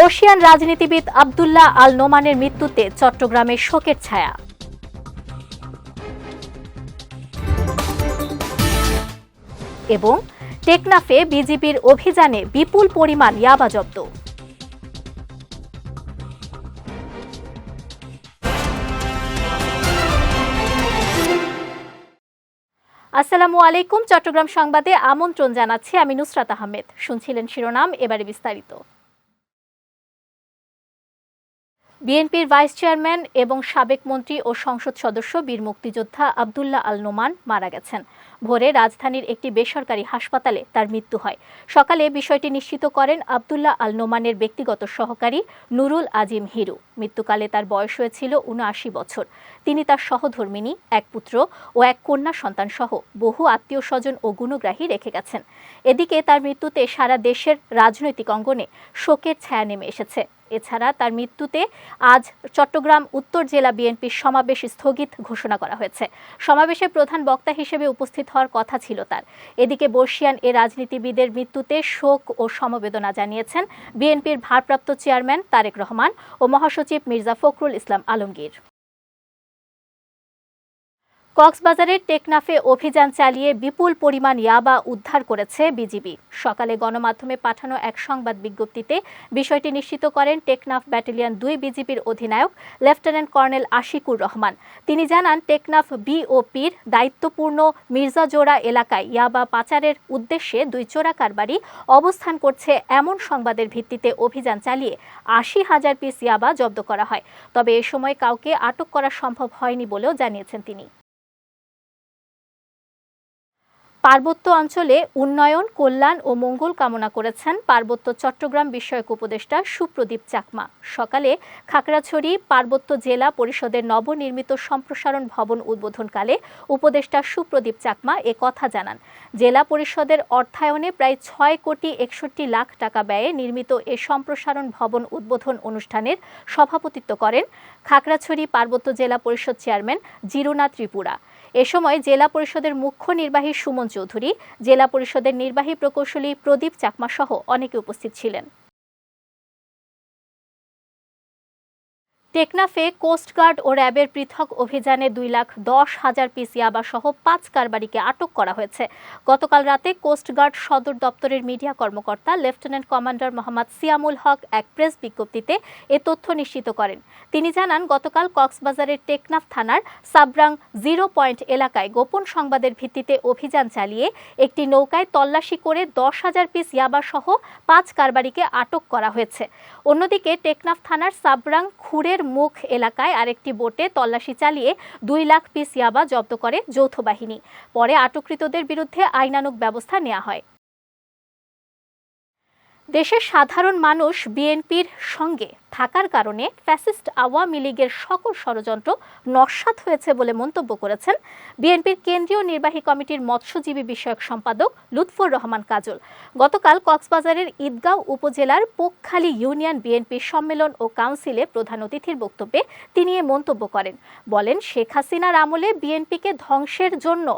বর্ষিয়ান রাজনীতিবিদ আবদুল্লাহ আল নোমানের মৃত্যুতে চট্টগ্রামে শোকের ছায়া। এবং টেকনাফে বিজিবির অভিযানে বিপুল পরিমাণ ইয়াবা জব্দ। আসসালামু আলাইকুম, চট্টগ্রাম সংবাদে আমন্ত্রণ জানাচ্ছি আমি নুসরাত আহমেদ। শুনছিলেন শিরোনাম, এবারে বিস্তারিত। বিএনপির ভাইস চেয়ারম্যান এবং সাবেক মন্ত্রী ও সংসদ সদস্য বীর মুক্তিযোদ্ধা আবদুল্লাহ আল নোমান মারা গেছেন। ভোরে রাজধানীর একটি বেসরকারি হাসপাতালে তার মৃত্যু হয়। সকালে বিষয়টি নিশ্চিত করেন আবদুল্লাহ আল নোমানের ব্যক্তিগত সহকারী নুরুল আজিম হিরু। মৃত্যুকালে তার বয়স হয়েছিল উনআশি বছর। তিনি তার সহধর্মিনী এক পুত্র ও এক কন্যা সন্তান সহ বহু আত্মীয় স্বজন ও গুণগ্রাহী রেখে গেছেন। এদিকে তার মৃত্যুতে সারা দেশের রাজনৈতিক অঙ্গনে শোকের ছায়া নেমে এসেছে। এছাড়া তার মৃত্যুতে আজ চট্টগ্রাম উত্তর জেলা বিএনপির সমাবেশ স্থগিত ঘোষণা করা হয়েছে। সমাবেশে প্রধান বক্তা হিসেবে উপস্থিত হওয়ার কথা ছিল তার। এদিকে বর্ষিয়ান এ রাজনীতিবিদের মৃত্যুতে শোক ও সমবেদনা জানিয়েছেন বিএনপির ভারপ্রাপ্ত চেয়ারম্যান তারেক রহমান ও মহাসচিব মির্জা ফখরুল ইসলাম আলমগীর। কক্সবাজারের টেকনাফে অভিযান চালিয়ে বিপুল পরিমাণ ইয়াবা উদ্ধার করেছে বিজিবি। সকালে গণমাধ্যমে পাঠানো এক সংবাদ বিজ্ঞপ্তিতে বিষয়টি নিশ্চিত করেন টেকনাফ ব্যাটালিয়ন দুই বিজিবির অধিনায়ক, লেফটেন্যান্ট কর্নেল আশিকুর রহমান। তিনি জানান, টেকনাফ বিওপির দায়িত্বপূর্ণ মির্জাজোড়া এলাকায় ইয়াবা পাচারের উদ্দেশ্যে দুই চোরা কারবারি অবস্থান করছে এমন সংবাদের ভিত্তিতে অভিযান চালিয়ে আশি হাজার পিস ইয়াবা জব্দ করা হয়। তবে এ সময় কাউকে আটক করা সম্ভব হয়নি বলেও জানিয়েছেন তিনি। পার্বত্য অঞ্চলে উন্নয়ন, কল্যাণ ও মঙ্গল কামনা করেছেন পার্বত্য চট্টগ্রাম বিষয়ক উপদেষ্টা সুপ্রদীপ চাকমা। সকালে খাগড়াছড়ি পার্বত্য জেলা পরিষদের নবনির্মিত সম্প্রসারণ ভবন উদ্বোধনকালে উপদেষ্টা সুপ্রদীপ চাকমা এ কথা জানান। জেলা পরিষদের অর্থায়নে প্রায় ছয় কোটি একষট্টি লাখ টাকা ব্যয়ে নির্মিত এ সম্প্রসারণ ভবন উদ্বোধন অনুষ্ঠানের সভাপতিত্ব করেন খাগড়াছড়ি পার্বত্য জেলা পরিষদ চেয়ারম্যান জিরুনা ত্রিপুরা। এ সময় জেলা পরিষদের মুখ্য নির্বাহী সুমন চৌধুরী, জেলা পরিষদের নির্বাহী প্রকৌশলী প্রদীপ চাকমা সহ অনেকে উপস্থিত ছিলেন। টেকনাফে কোস্টগার্ড ও র্যাবের পৃথক অভিযানে দুই লাখ দশ হাজার পিস ইয়াবা সহ পাঁচ কারবারিকে আটক করা হয়েছে। গতকাল রাতে কোস্টগার্ড সদর দপ্তরের মিডিয়া কর্মকর্তা লেফটেন্যান্ট কমান্ডার মোহাম্মদ সিয়ামুল হক এক প্রেস বিজ্ঞপ্তিতে এ তথ্য নিশ্চিত করেন। তিনি জানান, গতকাল কক্সবাজারের টেকনাফ থানার সাবরাং জিরো পয়েন্ট এলাকায় গোপন সংবাদের ভিত্তিতে অভিযান চালিয়ে একটি নৌকায় তল্লাশি করে দশ হাজার পিস ইয়াবা সহ পাঁচ কারবারিকে আটক করা হয়েছে। অন্যদিকে টেকনাফ থানার সাবরাং খুরের মুখ এলাকায় আরেকটি বোটে তল্লাশি চালিয়ে দুই লাখ পিস ইয়াবা জব্দ করে যৌথ বাহিনী। পরে আটককৃতদের বিরুদ্ধে আইনানুক ব্যবস্থা নেওয়া হয়। দেশের সাধারণ মানুষ বিএনপির সঙ্গে থাকার কারণে ফ্যাসিস্ট আওয়ামী লীগের সকল ষড়যন্ত্র নস্বাত হয়েছে বলে মন্তব্য করেছেন বিএনপির কেন্দ্রীয় নির্বাহী কমিটির মৎস্যজীবী বিষয়ক সম্পাদক লুৎফর রহমান কাজল। গতকাল কক্সবাজারের ঈদগাঁও উপজেলার পোকখালী ইউনিয়ন বিএনপির সম্মেলন ও কাউন্সিলে প্রধান অতিথির বক্তব্যে তিনি এ মন্তব্য করেন। বলেন, শেখ হাসিনার আমলে বিএনপিকে ধ্বংসের জন্য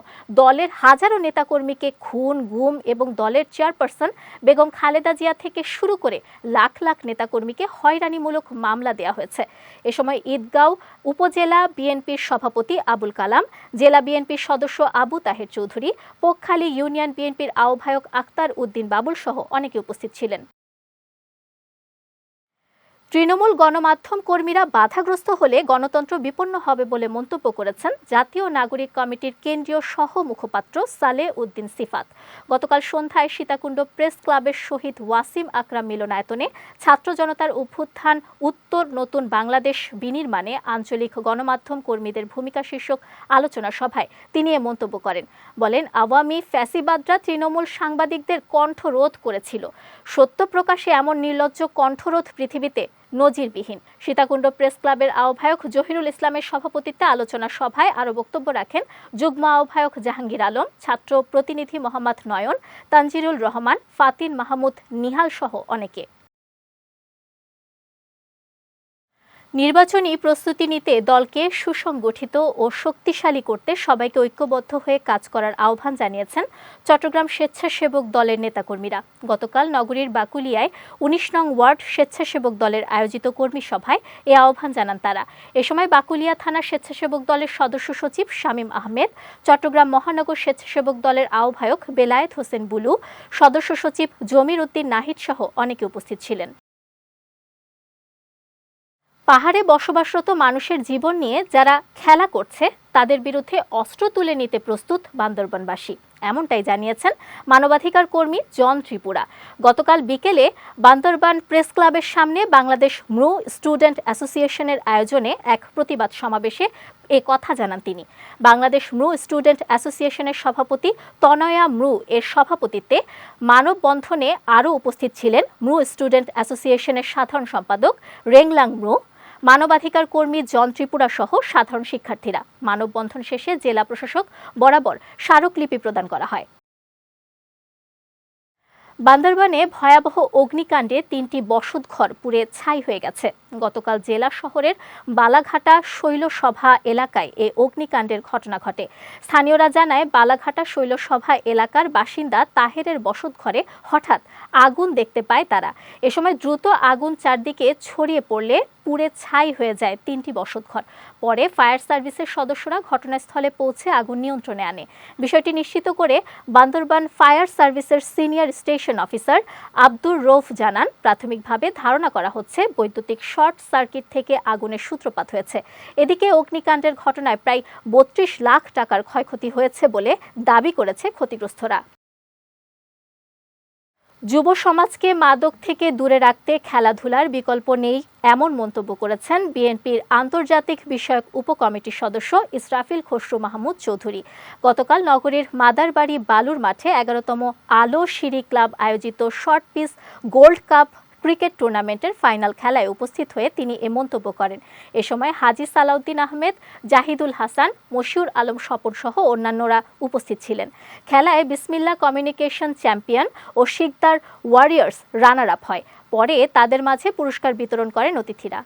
দলের হাজারো নেতাকর্মীকে খুন, গুম এবং দলের চেয়ারপারসন বেগম খালেদা জিয়া থেকে শুরু করে লাখ লাখ নেতাকর্মীকে হয়রানিমূলক মামলা দেওয়া হয়েছে। এ সময় ঈদগাঁও উপজেলা বিএনপির সভাপতি আবুল কালাম, জেলা বিএনপির সদস্য আবু তাহের চৌধুরী পোকখালী ইউনিয়ন বিএনপির আহ্বায়ক আক্তার উদ্দিন বাবুল সহ অনেকে উপস্থিত ছিলেন। তৃণমূল গণমাধ্যম কর্মীরা বাধাগ্রস্ত হলে গণতন্ত্র বিপন্ন হবে বলে মন্তব্য করেছেন জাতীয় নাগরিক কমিটির কেন্দ্রীয় সহ মুখপাত্র সালে উদ্দিন সিফাত। গতকাল সন্ধ্যায় সীতাকুণ্ড প্রেস ক্লাবের শহীদ ওয়াসিম আকরাম মিলনায়তনে ছাত্র জনতার অভ্যুত্থান উত্তর নতুন বাংলাদেশ বিনির্মাণে আঞ্চলিক গণমাধ্যম কর্মীদের ভূমিকা শীর্ষক আলোচনা সভায় তিনি এ মন্তব্য করেন। বলেন, আওয়ামী ফ্যাসিবাদরা তৃণমূল সাংবাদিকদের কণ্ঠরোধ করেছিল। সত্য প্রকাশে এমন নির্লজ্জ কণ্ঠরোধ পৃথিবীতে নজিরবিহীন। সীতাকুণ্ড প্রেস ক্লাবের আহ্বায়ক জহিরুল ইসলামের সভাপতিত্বে আলোচনা সভায় আরও বক্তব্য রাখেন যুগ্ম আহ্বায়ক জাহাঙ্গীর আলম, ছাত্র প্রতিনিধি মোহাম্মদ নয়ন, তানজিরুল রহমান ফাতিন মাহমুদ নিহাল সহ অনেকে। নির্বাচনী প্রস্তুতি নিতে দলকে সুসংগঠিত ও শক্তিশালী করতে সবাইকে ঐক্যবদ্ধ হয়ে কাজ করার আহ্বান জানিয়েছেন চট্টগ্রাম স্বেচ্ছাসেবক দলের নেতাকর্মীরা। গতকাল নগরীর বাকুলিয়ায় উনিশ নং ওয়ার্ড স্বেচ্ছাসেবক দলের আয়োজিত কর্মী সভায় এ আহ্বান জানান তারা। এ সময় বাকুলিয়া থানা স্বেচ্ছাসেবক দলের সদস্য সচিব শামীম আহমেদ, চট্টগ্রাম মহানগর স্বেচ্ছাসেবক দলের আহ্বায়ক বেলায়েত হোসেন বুলু, সদস্য সচিব জমির উদ্দিন নাহিদ সহ অনেকে উপস্থিত ছিলেন। পাহাড়ে বসবাসরত মানুষের জীবন নিয়ে যারা খেলা করছে, তাদের বিরুদ্ধে অস্ত্র তুলে নিতে প্রস্তুত বান্দরবানবাসী। এমনটাই জানিয়েছেন মানবাধিকার কর্মী জন ত্রিপুরা। গতকাল বিকেলে বান্দরবান প্রেস ক্লাবের সামনে বাংলাদেশ মৃ স্টুডেন্ট অ্যাসোসিয়েশনের আয়োজনে এক প্রতিবাদ সমাবেশে এ কথা জানান তিনি। বাংলাদেশ মৃ স্টুডেন্ট অ্যাসোসিয়েশনের সভাপতি তনয়া মৃ এর সভাপতিত্বে মানববন্ধনে আরও উপস্থিত ছিলেন মৃ স্টুডেন্ট অ্যাসোসিয়েশনের সাধারণ সম্পাদক রেংলাং মৃ মানবাধিকার কর্মী জন ত্রিপুরা সহ সাধারণ শিক্ষার্থীরা। মানববন্ধন শেষে জেলা প্রশাসক বরাবর স্মারকলিপি প্রদান করা হয়। বান্দরবানে ভয়াবহ অগ্নিকাণ্ডে তিনটি বসতঘর পুড়ে ছাই হয়ে গেছে। গতকাল জেলা শহরের বালাঘাটা শৈলসভা এলাকায় এ অগ্নিকাণ্ডের ঘটনা ঘটে। স্থানীয়রা জানায়, বালাঘাটা শৈলসভা এলাকার বাসিন্দা তাহেরের বসতঘরে হঠাৎ আগুন দেখতে পায় তারা। এ সময় দ্রুত আগুন চারদিকে ছড়িয়ে পড়লে পুড়ে ছাই হয়ে যায় তিনটি বসতঘর। পরে ফায়ার সার্ভিসের সদস্যরা ঘটনাস্থলে পৌঁছে আগুন নিয়ন্ত্রণে আনে। বিষয়টি নিশ্চিত করে বান্দরবান ফায়ার সার্ভিসের senior station officer Abdur Rouf জানান, প্রাথমিকভাবে ধারণা করা হচ্ছে বৈদ্যুতিক শর্ট সার্কিট থেকে আগুনের সূত্রপাত হয়েছে। এদিকে অগ্নিকাণ্ডের ঘটনায় প্রায় বত্রিশ লাখ টাকার ক্ষয়ক্ষতি হয়েছে বলে দাবি করেছে ক্ষতিগ্রস্তরা। যুব সমাজকে মাদক থেকে দূরে রাখতে খেলাধুলার বিকল্প নেই এমন মন্তব্য করেছেন বিএনপির আন্তর্জাতিক বিষয়ক উপকমিটির সদস্য ইসরাফিল খসরু মাহমুদ চৌধুরী। গতকাল নগরীর মাদারবাড়ি বালুর মাঠে এগারোতম আলো সিঁড়ি ক্লাব আয়োজিত short piece gold cup cricket টুর্নামেন্টের ফাইনাল খেলায় উপস্থিত হয়ে তিনি এ মন্তব্য করেন। এ সময় হাজি সালাউদ্দিন আহমেদ, জাহিদুল হাসান, মশিউর আলম স্বপন সহ অন্যান্যরা উপস্থিত ছিলেন। খেলায় বিসমিল্লা কমিউনিকেশন চ্যাম্পিয়ন ও শিকদার ওয়ারিয়ার্স রানার আপ হয়। পরে তাদের মাঝে পুরস্কার বিতরণ করেন অতিথিরা।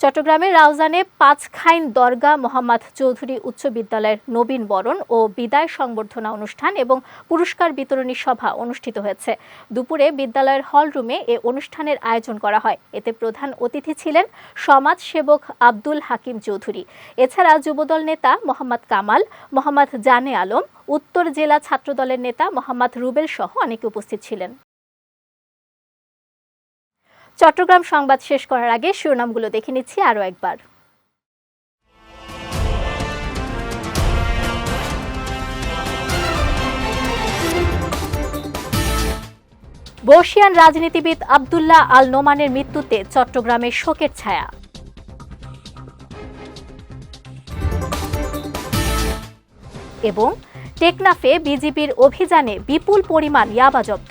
চট্টগ্রামের রাউজানে পাঁচখাইন দরগা মোহাম্মদ চৌধুরী উচ্চ বিদ্যালয়ের নবীন বরণ ও বিদায় সংবর্ধনা অনুষ্ঠান এবং পুরস্কার বিতরণী সভা অনুষ্ঠিত হয়েছে। দুপুরে বিদ্যালয়ের হল রুমে এ অনুষ্ঠানের আয়োজন করা হয়। এতে প্রধান অতিথি ছিলেন সমাজ সেবক আব্দুল হাকিম চৌধুরী। এছাড়া যুবদল নেতা মোহাম্মদ কামাল, মোহাম্মদ জানে আলম, উত্তর জেলা ছাত্রদলের নেতা মোহাম্মদ রুবেল সহ অনেকে উপস্থিত ছিলেন। চট্টগ্রাম সংবাদ শেষ করার আগে শিরোনামগুলো দেখে নিচ্ছি আরও একবার। বর্ষিয়ান রাজনীতিবিদ আবদুল্লাহ আল নোমানের মৃত্যুতে চট্টগ্রামে শোকের ছায়া। এবং টেকনাফে বিজিবির অভিযানে বিপুল পরিমাণ ইয়াবা জব্দ।